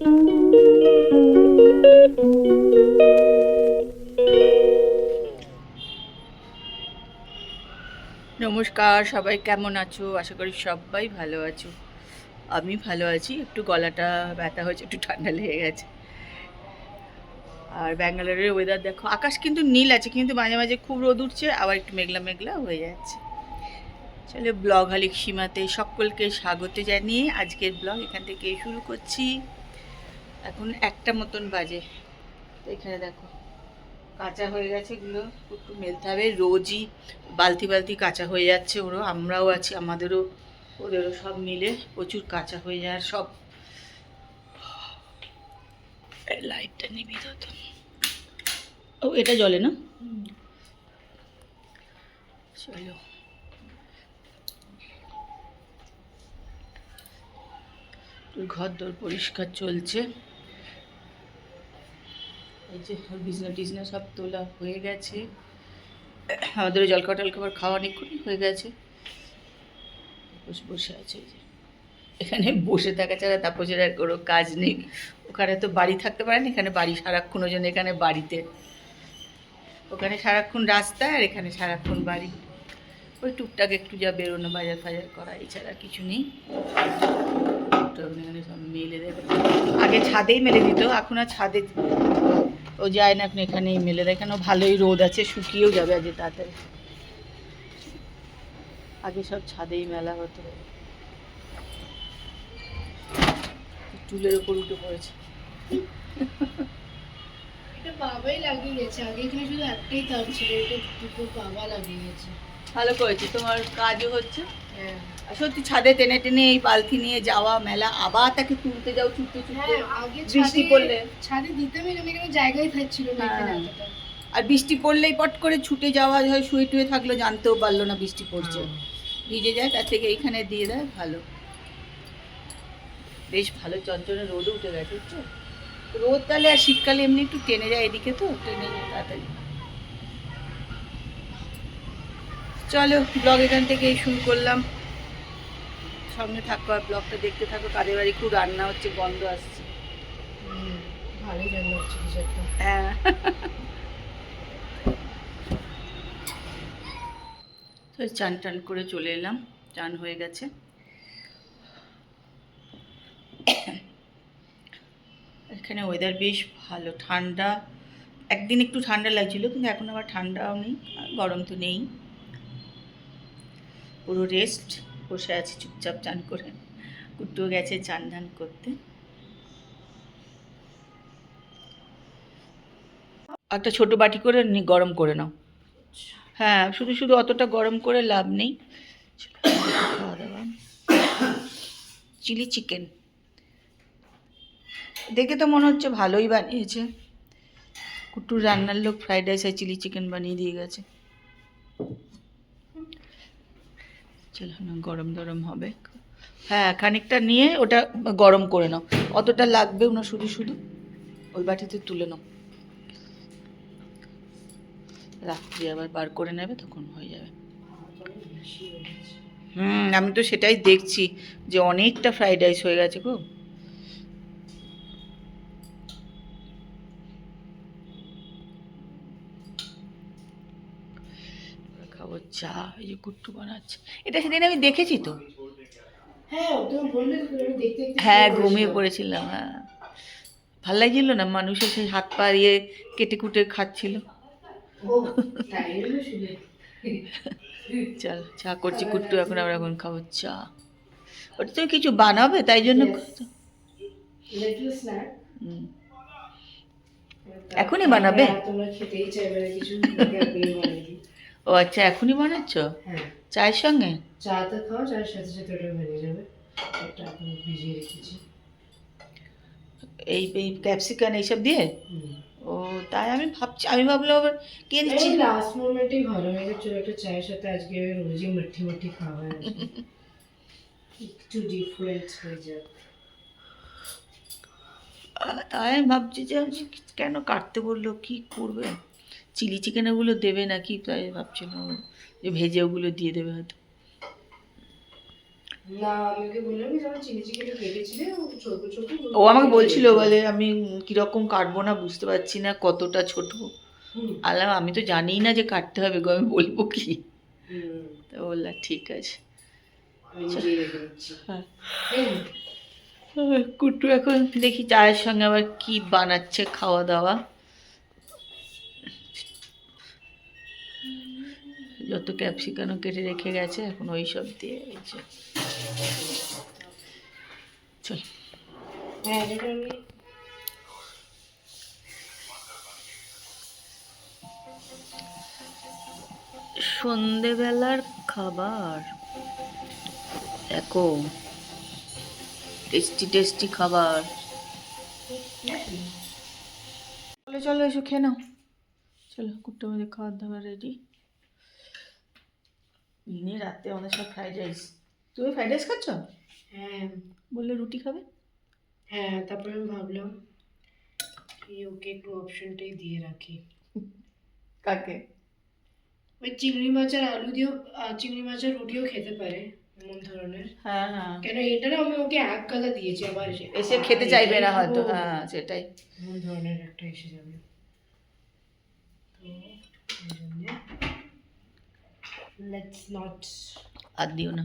নমস্কার, সবাই কেমন আছো? আশা করি সবাই ভালো আছো। আমি ভালো আছি, একটু গলাটা ব্যথা হয়েছে, একটু ঠান্ডা লেগে গেছে। আর ব্যাঙ্গালোরের ওয়েদার দেখো, আকাশ কিন্তু নীল আছে, কিন্তু মাঝে মাঝে খুব রোদ উঠছে, আবার একটু মেঘলা মেঘলা হয়ে যাচ্ছে। চলো, ব্লগ হালিক সীমাতে সকলকে স্বাগত জানিয়ে আজকের ব্লগ এখান থেকে শুরু করছি। এখন একটা মতন বাজে। এখানে দেখো, কাঁচা হয়ে গেছে এগুলো। একটু মেলতে হবে। রোজই বালতি বালতি কাঁচা হয়ে যাচ্ছে ওরও। আমরাও আছি, আমাদেরও, ওদেরও সব মিলে প্রচুর কাঁচা হয়ে যায় সব। লাইটটা নিবি তো। ও, এটা জলে না? চলো। ঘর দর পরিষ্কার চলছে। এই যে বিছনা টিছনা সব তোলা হয়ে গেছে। আমাদের জলখাবার টলখাবার খাওয়া নিক্ষুনি হয়ে গেছে। বসে বসে আছে যে। এখানে বসে থাকা ছাড়া তাপসের আর কোনো কাজ নেই। ওখানে তো বাড়ি থাকতে পারেন, এখানে বাড়ি সারাক্ষণ, ওই জন্য এখানে বাড়িতে। ওখানে সারাক্ষণ রাস্তা আর এখানে সারাক্ষণ বাড়ি। ওই টুকটাক একটু যা বেরোনো, বাজার ফাজার করা এছাড়া কিছু নেই। এখানে সব মেলে দেবে। আগে ছাদেই মেলে দিত, এখন আর ছাদে ও যায় না, আপনি এখানেই মেলে এখানেও ভালোই রোদ আছে, শুকিয়েও যাবে আজকে তাড়াতাড়ি। আগে সব ছাদেই মেলা হতো। চুলের ওপর উঠে পড়েছে। এটা বাবাই লাগিয়ে গেছে আগে এখানে শুধু একটাই তার ছিল, এটা দুটো বাবা লাগিয়ে গেছে ভালো করেছে। তোমার কাজও হচ্ছে। হ্যাঁ। সত্যি ছাদে টেনে টেনে এই বালতি নিয়ে যাওয়া মেলা আবার তাকে তুলতে যাও ছুটতে ছুটতে। হ্যাঁ বৃষ্টি পড়লে। ছাদে দিতাম এখানে এখানে জায়গায় থাকছিল না হ্যাঁ। আর বৃষ্টি পড়লেই পট করে ছুটে যাওয়া হয় শুয়ে টুয়ে থাকল জানতেও পারল না বৃষ্টি পড়ছে। ভিজে যায় তার থেকে এইখানে দিয়ে দেয় ভালো। বেশ ভালো চঞ্চলে রোদও উঠে গেছে রোদ তাহলে আর শীতকালে এমনি একটু টেনে যায় এদিকে তো? টেনে যায়। তাড়াতাড়ি। চলো ব্লগ এখান থেকে শুরু করলাম। সঙ্গে থাকো আর ব্লগটা দেখতে থাকো কাদের বাড়ি খুব রান্না হচ্ছে গন্ধ আসছে। হুম, ভালোই রান্না হচ্ছে হ্যাঁ। তো চান টান করে চলে এলাম চান হয়ে গেছে। এখানে ওয়েদার বেশ ভালো ঠান্ডা। একদিন একটু ঠান্ডা লাগছিল কিন্তু এখন আবার ঠান্ডাও নেই গরম তো নেই। পুরো রেস্ট বসে আছে চুপচাপ চান করে। কুট্টু গেছে চান ধান করতে। একটা ছোট বাটি করে নি- গরম করে নাও। হ্যাঁ শুধু শুধু অতটা গরম করে লাভ নেই। খাওয়া দাওয়া চিলি চিকেন। দেখে তো মনে হচ্ছে ভালোই বানিয়েছে। কুটুর রান্নার লোক ফ্রাইড রাইস আর চিলি চিকেন বানিয়ে দিয়ে গেছে। চলো, না, গরম গরম হবে। হ্যাঁ খানিকটা নিয়ে ওটা গরম করে নাও। অতটা লাগবেও না, শুধু শুধু। ওই বাটিতে তুলে নাও। রাত্রি আবার বার করে নেবে, তখন হয়ে যাবে। হুম, আমি তো সেটাই দেখছি যে অনেকটা ফ্রাইড রাইস হয়ে গেছে গো। খাব চা এই যে কুট্টু বানাচ্ছে। এটা সেদিন আমি দেখেছি তো। হ্যাঁ হ্যাঁ ঘুমিয়ে পড়েছিলাম। হ্যাঁ। ভালো লাগছিল না? মানুষের সেই হাত পা ইয়ে কেটে কুটে খাচ্ছিল। চল চা করছি কুট্টু এখন আমরা এখন খাব চা। ওটা তুমি কিছু বানাবে তাই জন্য হুম। এখনই বানাবে? তোমরা খেতেই চাইবে না কিছু ও আচ্ছা এখনই বানাচ্ছ? হ্যাঁ। চায়ের সঙ্গে? চা তো খাও চায়ের সাথে সাথে ওটা বেরিয়ে যাবে। একটা এখন ভিজিয়ে রেখেছি। এই এই ক্যাপসিকান এইসব দিয়ে? ও তাই আমি ভাবছি আমি ভাবলাম আবার কে দিচ্ছি? লাস্ট মোমেন্টেই ভালো হয়ে গেছে একটা চায়ের সাথে আজকে রোজই মাঠি মাঠি খাওয়া একটু ডিফারেন্ট হয়ে যাক। তাই আমি ভাবছি যে কেন কাটতে বলল কি করবে? চিলি চিকেন ওগুলো দেবে নাকি? তাই ভাবছিলাম যে ভেজে ওগুলো দিয়ে দেবে হয়তো। ও আমাকে বলছিল বলে আমি কীরকম কাটবো না বুঝতে পারছি না কতটা ছোট? আলাম আমি তো জানিই না যে কাটতে হবে গো আমি বলব কি? তো বললাম ঠিক আছে। হ্যাঁ। কুটু এখন দেখি চায়ের সঙ্গে আবার কি বানাচ্ছে খাওয়া দাওয়া। যত ক্যাপসিকানও কেটে রেখে গেছে এখন ওই সব দিয়ে গেছে চল। হ্যাঁ সন্ধেবেলার খাবার। দেখো টেস্টি টেস্টি খাবার। চলো চলো এসো খেয়ে নাও। চলো কুট্টো আমাদের খাওয়ার দাওয়া রেডি ইনি রাতে আমাদের সব ফ্রাইড রাইস তুমি ফ্রাইড রাইস খাচ্ছ? হ্যাঁ। বললে রুটি খাবে? হ্যাঁ তারপরে আমি ভাবলাম কি ওকে একটু অপশনটাই দিয়ে রাখি। কাকে? ওই চিংড়ি মাছ আর আলু দিয়েও চিংড়ি মাছ আর রুটিও খেতে পারে এমন ধরনের। হ্যাঁ হ্যাঁ। কেন এটা না আমি ওকে এক গাদা দিয়েছি আবার এসে- এসে খেতে চাইবে না হয়তো হ্যাঁ সেটাই। এমন ধরনের একটা এসে যাবে। এই জন্যে লেটস নট আর দিও না